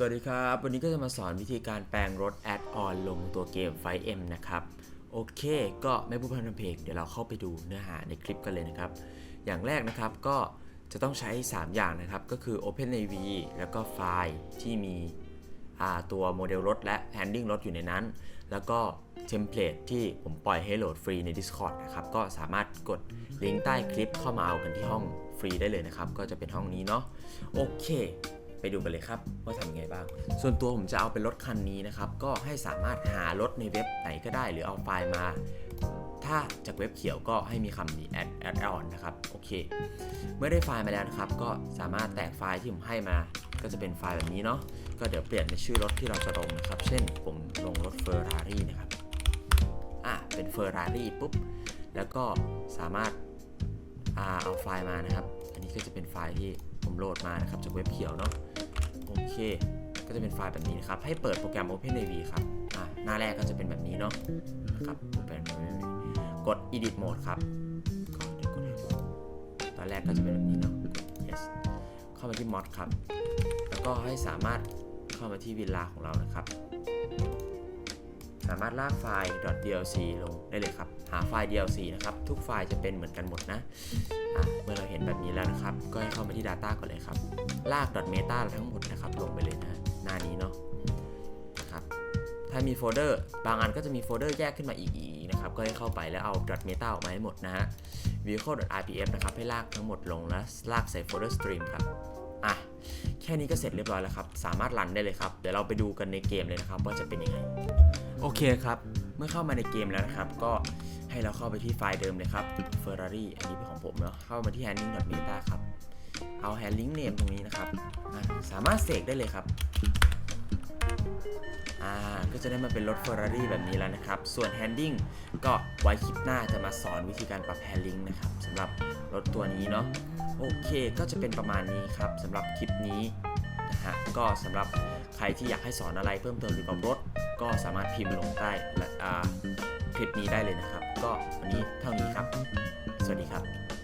สวัสดีครับ วันนี้ก็จะมาสอนวิธีการแปลงรถแอดออนลงตัวเกม 5M นะครับ โอเค ก็ไม่พูดพร่ำทำเพลงเดี๋ยวเราเข้าไปดูเนื้อหาในคลิปกันเลยนะครับ อย่างแรกนะครับก็จะต้องใช้ 3 อย่างนะครับ ก็คือ OpenAV แล้วก็ไฟล์ที่มีตัวโมเดลรถและ handling รถอยู่ในนั้น แล้วก็เทมเพลตที่ผมปล่อยให้โหลดฟรีใน Discord นะครับ ก็สามารถกดลิงก์ใต้คลิปเข้ามาเอากันที่ห้องฟรีได้เลยนะครับ ก็จะเป็นห้องนี้เนาะโอเค ไปดูกันเลยครับว่าทำยังไงบ้าง ส่วนตัวผมจะเอาเป็นรถคันนี้นะครับ ก็ให้สามารถหารถในเว็บไหนก็ได้ หรือเอาไฟล์มา ถ้าจากเว็บเขียวก็ให้มีคำนี้ add add on นะครับ โอเค เมื่อได้ไฟล์มาแล้วนะครับ ก็สามารถแตกไฟล์ที่ผมให้มา ก็จะเป็นไฟล์แบบนี้เนาะ ก็เดี๋ยวเปลี่ยนเป็นชื่อรถที่เราจะลงนะครับ เช่นผมลงรถเฟอร์รารี่นะครับ อะ เป็นเฟอร์รารี่ปุ๊บ แล้วก็สามารถอาเอาไฟล์มานะครับ อันนี้ก็จะเป็นไฟล์ที่ผมโหลดมานะครับจากเว็บเขียวเนาะ ก็จะเป็นไฟล์แบบนี้นะครับ ให้เปิดโปรแกรม OpenAV ครับอะหน้าแรกก็จะเป็นแบบนี้เนาะนะครับ OpenAV กด Edit Mode ครับก็เดี๋ยวกดตอนแรกก็จะเป็นแบบนี้เนาะกด Yes เข้ามาที่ Mod ครับ แล้วก็ให้สามารถเข้ามาที่วิลลาของเรานะครับ สามารถลากไฟล์ .dlc ลงได้เลยครับ หาไฟล์ dlc นะครับ ทุกไฟล์จะเป็นเหมือนกันหมดนะะเมื่อเราเห็นแบบนี้แล้วนะครับ ก็ให้เข้ามาที่ Data ก่อนเลยครับ ลาก .meta ทั้งหมดนะครับ ลงไปเลยนะ หน้านี้เนาะนะครับ ถ้ามีโฟลเดอร์ บางอันก็จะมีโฟลเดอร์แยกขึ้นมาอีกนะครับ ก็ให้เข้าไปแล้วเอา .meta ออกมาให้หมดนะฮะ vehicle.rpf นะครับ ให้ลากทั้งหมดลงแล้วลากใส่โฟลเดอร์ stream ครับ อะ แค่นี้ก็เสร็จเรียบร้อยแล้วครับ สามารถรันได้เลยครับ เดี๋ยวเราไปดูกันในเกมเลยนะครับว่าจะเป็นยังไง โอเคครับ เมื่อเข้ามาในเกมแล้วนะครับ ก็ให้เราเข้าไปที่ไฟล์เดิมเลยครับ Ferrari อันนี้เป็นของผมเนาะ เข้ามาที่ handling.meta ครับ เอา handling name ตรงนี้นะครับ สามารถเสกได้เลยครับ อ่า ก็จะได้มาเป็นรถ Ferrari แบบนี้แล้วนะครับ ส่วน handling ก็ไว้คลิปหน้าจะมาสอนวิธีการปรับ handling นะครับสำหรับรถตัวนี้เนาะ โอเค ก็จะเป็นประมาณนี้ครับสำหรับคลิปนี้ นะฮะก็สำหรับใครที่อยากให้สอนอะไรเพิ่มเติมเกี่ยวกับรถ ก็สามารถพิมพ์ลงใต้คลิปนี้ได้เลยนะครับ ก็วันนี้เท่านี้ครับ สวัสดีครับ